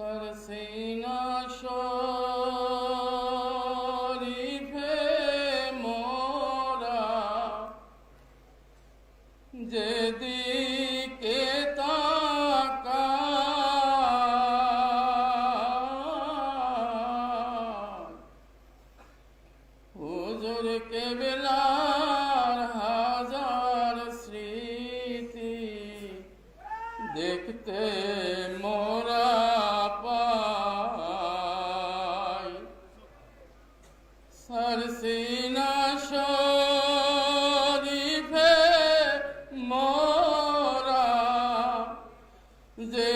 সরসিনা শরীফে মোরা। যেদিকে তাকাই হুজুর কেবলার দেখতে সরসিনা শরীফে মোরা যেদিকে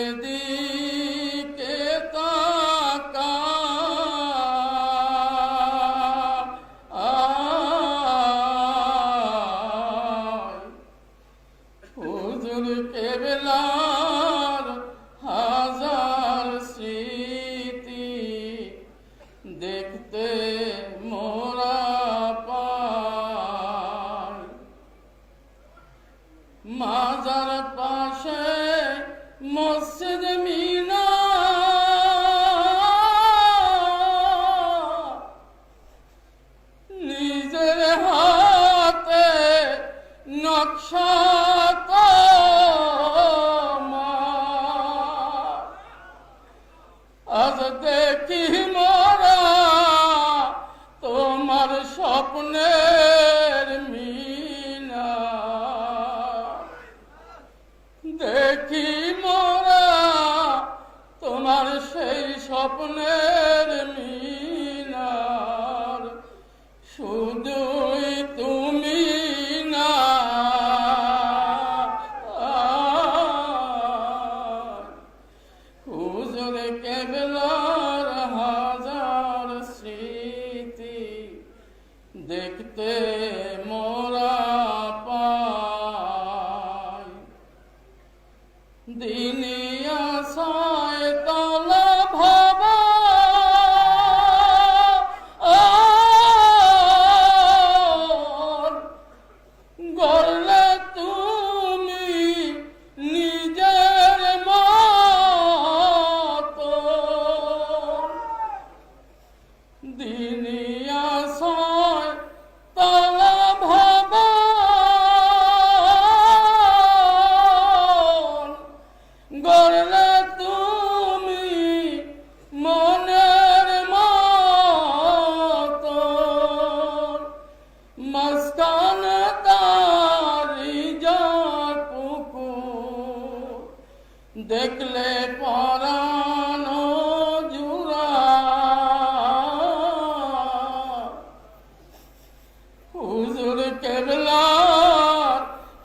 মাজার পাশে মসজিদ মিনা নিজের হাতে নকশা। আজ দেখি মোরা তোমার স্বপ্নের মোরা দেখলে পরানো জুড়া। হুজুর কেবলার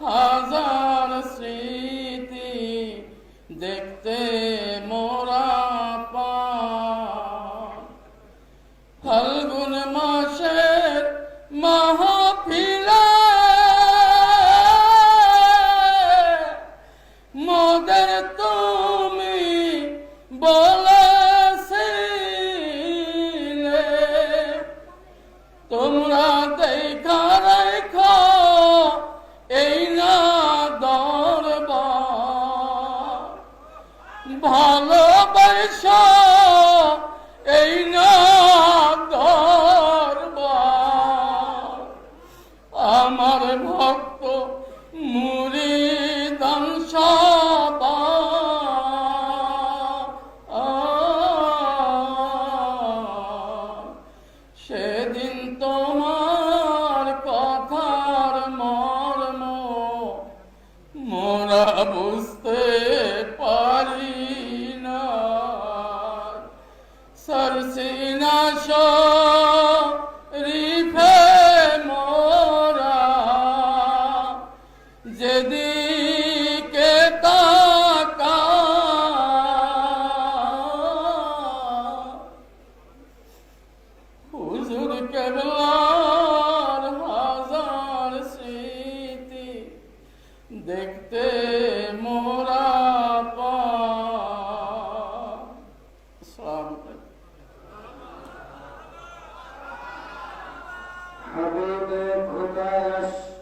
হাজার স্মৃতি দেখতে ভালোবাসা এই না আমার ভক্ত মুড়ি সেদিন তোমার কথার মর্ম মোরা বুঝতে দেখতে মোরা আমাদের খোদায়